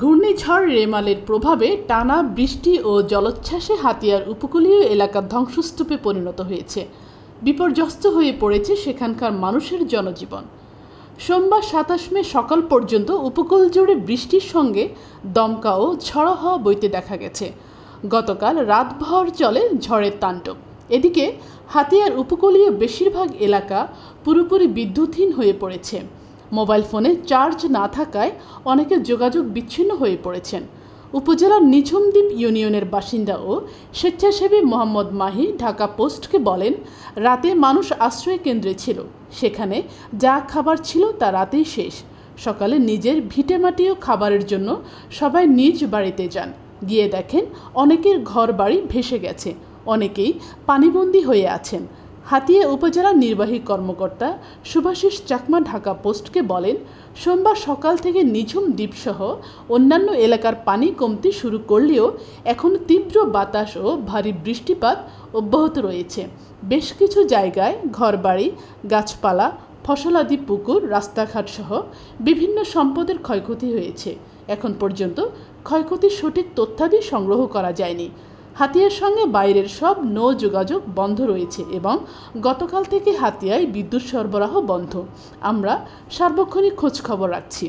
ঘূর্ণিঝড় রেমালের প্রভাবে টানা বৃষ্টি ও জলোচ্ছ্বাসে হাতিয়ার উপকূলীয় এলাকা ধ্বংসস্তূপে পরিণত হয়েছে। বিপর্যস্ত হয়ে পড়েছে সেখানকার মানুষের জনজীবন। সোমবার সাতাশ মে সকাল পর্যন্ত উপকূল জুড়ে বৃষ্টির সঙ্গে দমকা ও ঝড়ো হওয়া বইতে দেখা গেছে। গতকাল রাতভর চলে ঝড়ের তাণ্ডব। এদিকে হাতিয়ার উপকূলীয় বেশিরভাগ এলাকা পুরোপুরি বিদ্যুৎহীন হয়ে পড়েছে। মোবাইল ফোনে চার্জ না থাকায় অনেকে যোগাযোগ বিচ্ছিন্ন হয়ে পড়েছেন। উপজেলার নিঝুমদ্বীপ ইউনিয়নের বাসিন্দা ও স্বেচ্ছাসেবী মোহাম্মদ মাহি ঢাকা পোস্টকে বলেন, রাতে মানুষ আশ্রয় কেন্দ্রে ছিল। সেখানে যা খাবার ছিল তা রাতেই শেষ। সকালে নিজের ভিটেমাটি ও খাবারের জন্য সবাই নিজ বাড়িতে যান। গিয়ে দেখেন, অনেকের ঘর বাড়ি ভেসে গেছে। অনেকেই পানিবন্দী হয়ে আছেন। হাতিয়া উপজেলা নির্বাহী কর্মকর্তা সুভাষিস চাকমা ঢাকা পোস্টকে বলেন, সোমবার সকাল থেকে নিঝুম দ্বীপসহ অন্যান্য এলাকার পানি কমতে শুরু করলেও এখন তীব্র বাতাস ও ভারী বৃষ্টিপাত অব্যাহত রয়েছে। বেশ কিছু জায়গায় ঘরবাড়ি, গাছপালা, ফসলাদি পুকুর, রাস্তাঘাট সহ বিভিন্ন সম্পদের ক্ষয়ক্ষতি হয়েছে। এখন পর্যন্ত ক্ষয়ক্ষতির সঠিক তথ্যাদি সংগ্রহ করা যায়নি। হাতিয়ার সঙ্গে বাইরের সব নৌ যোগাযোগ বন্ধ রয়েছে এবং গতকাল থেকে হাতিয়ায় বিদ্যুৎ সরবরাহ বন্ধ। আমরা সার্বক্ষণিক খোঁজ খবর রাখছি।